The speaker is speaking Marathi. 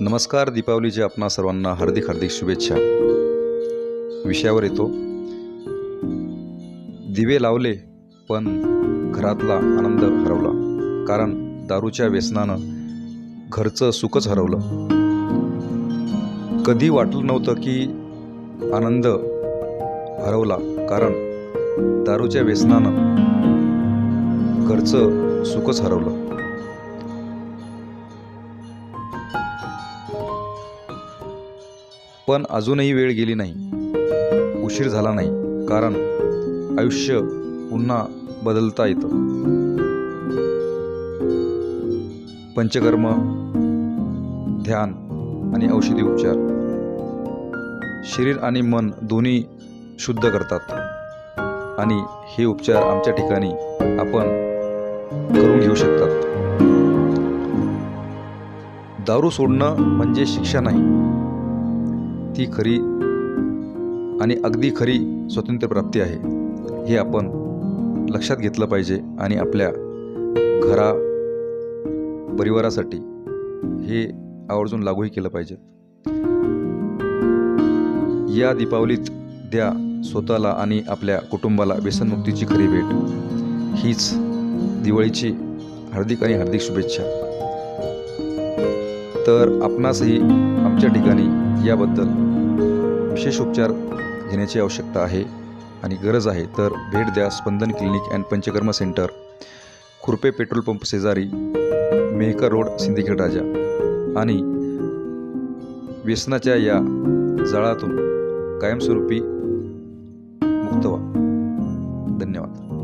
नमस्कार दीपावलीच्या आपणा सर्वांना हार्दिक हार्दिक शुभेच्छा. विषयावर येतो. दिवे लावले पण घरातला आनंद हरवला. कारण दारूच्या व्यसनानं घरचं सुखच हरवलं. कधी वाटलं नव्हतं की आनंद हरवला. कारण दारूच्या व्यसनानं घरचं सुखच हरवलं. पण अजूनही वेळ गेली नाही. उशीर झाला नाही कारण आयुष्य पुन्हा बदलता येतं. पंचकर्म ध्यान आणि औषधी उपचार. शरीर आणि मन दोन्ही शुद्ध करतात. आणि हे उपचार आमच्या ठिकाणी आपण करून घेऊ शकतात. दारू सोडणं म्हणजे शिक्षा नाही. ती खरी आणि अगदी खरी स्वातंत्र्यप्राप्ती आहे. हे आपण लक्षात घेतलं पाहिजे आणि आपल्या घरा परिवारासाठी हे आवर्जून लागूही केलं पाहिजे. या दीपावलीत द्या स्वतःला आणि आपल्या कुटुंबाला व्यसनमुक्तीची खरी भेट. हीच दिवाळीची हार्दिक आणि हार्दिक शुभेच्छा. तर आपणासही आमच्या ठिकाणी याबद्दल विशेष उपचार घेण्याची आवश्यकता आहे आणि गरज आहे तर भेट द्या Spandan clinic and Panchakarma centre Khurpe petrol pump शेजारी मेहकर रोड सिंदखेड राजा. आणि व्यसनाच्या या जाळातून कायमस्वरूपी मुक्त व्हा. धन्यवाद.